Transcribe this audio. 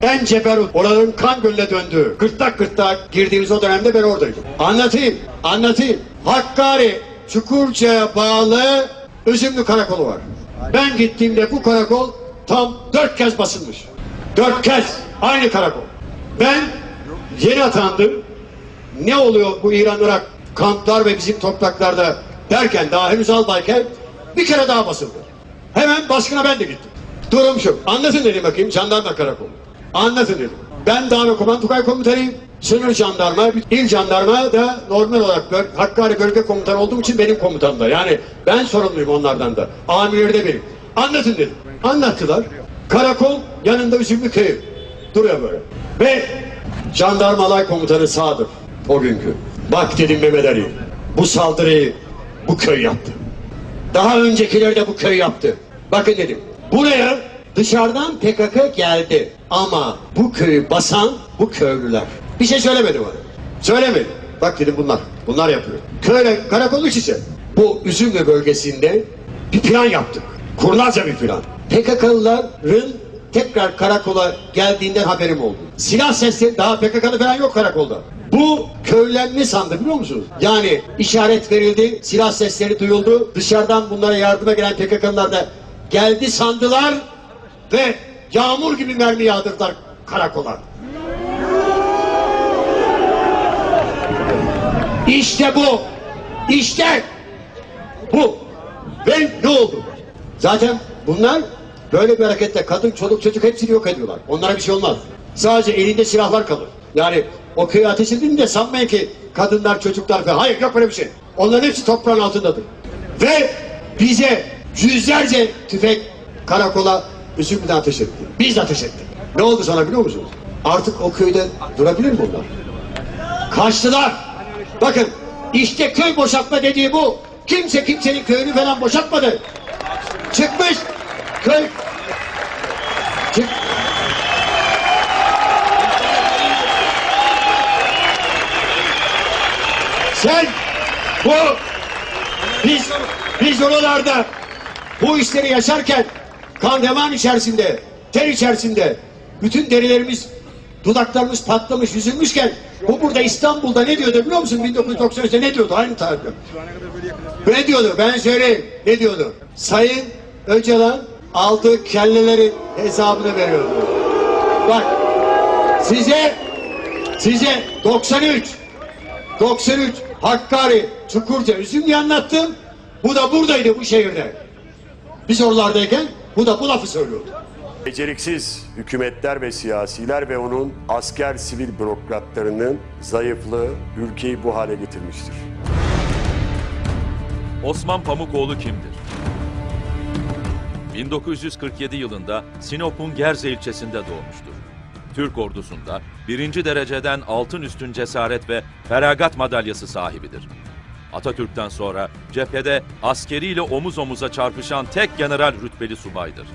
En ceberut, oranın kan gölüne döndüğü, gırtlak gırtlak girdiğimiz o dönemde ben oradaydım. Anlatayım, anlatayım. Hakkari, Çukurca'ya bağlı Üzümlü Karakolu var. Ben gittiğimde bu karakol tam dört kez basılmış. Dört kez, aynı karakol. Ben yeni atandım. Ne oluyor bu İran-Irak kamplar ve bizim topraklarda derken daha henüz albayken bir kere daha basıldı. Hemen baskına ben de gittim. Durum şu. Anlatın dedim bakayım jandarma karakolu. Anlatın dedim. Ben Komando Tugay Komutanıyım. Sınır jandarma, il jandarma da normal olarak Hakkari Bölge Komutanı olduğum için benim komutanım da. Yani ben sorumluyum onlardan da. Amirleri de benim. Anlatın dedim. Anlattılar. Karakol yanında Üzümlü Köyü. Duruyor böyle. Ve jandarma alay komutanı sağdır o günkü. Bak dedim Mehmet Ali. Bu saldırıyı bu köy yaptı. Daha öncekileri de bu köy yaptı. Bakın dedim. Buraya dışarıdan PKK geldi. Ama bu köyü basan bu köylüler. Bir şey söylemedi bana. Söylemedi. Bak dedim bunlar. Bunlar yapıyor. Köyle karakol iç ise bu Üzümlü bölgesinde bir plan yaptık. Kurnazca bir plan. PKK'lıların tekrar karakola geldiğinden haberim oldu. Silah sesleri daha PKK'lı falan yok karakolda. Bu köylenme sandı biliyor musunuz? Yani işaret verildi, silah sesleri duyuldu. Dışarıdan bunlara yardıma gelen PKK'lılar da geldi sandılar ve yağmur gibi mermi yağdırdılar karakola. İşte bu. İşte bu. Ve ne oldu? Zaten bunlar böyle bir harekette kadın, çoluk, çocuk hepsini yok ediyorlar. Onlara bir şey olmaz. Sadece elinde silahlar kalır. Yani o köyü ateş edildiğinde sanmayın ki kadınlar, çocuklar falan. Hayır yok böyle bir şey. Onların hepsi toprağın altındadır. Ve bize yüzlerce tüfek karakola üzümden ateş etti. Biz de ateş ettik. Ne oldu sana biliyor musunuz? Artık o köyde durabilir mi bunlar? Kaçtılar. Bakın işte köy boşaltma dediği bu. Kimse kimsenin köyünü falan boşaltmadı. Çıkmış köy. Çık. Sen bu biz biz oralarda bu işleri yaşarken kan içerisinde, ter içerisinde bütün derilerimiz dudaklarımız patlamış, üzülmüşken bu burada İstanbul'da ne diyordu biliyor musun? 1993'te ne diyordu? Aynı tarihte. Ne diyordu? Ben söyleyeyim. Ne diyordu? Sayın Öcalan aldığı kellelerin hesabını veriyordu. Bak size size 93 93 Hakkari Çukurca Üzümlü'yü anlattım. Bu da buradaydı bu şehirde. Biz oralardayken bu da bu lafı söylüyordu. Beceriksiz hükümetler ve siyasiler ve onun asker sivil bürokratlarının zayıflığı ülkeyi bu hale getirmiştir. Osman Pamukoğlu kimdir? 1947 yılında Sinop'un Gerze ilçesinde doğmuştur. Türk ordusunda birinci dereceden altın üstün cesaret ve feragat madalyası sahibidir. Atatürk'ten sonra cephede askeriyle omuz omuza çarpışan tek general rütbeli subaydır.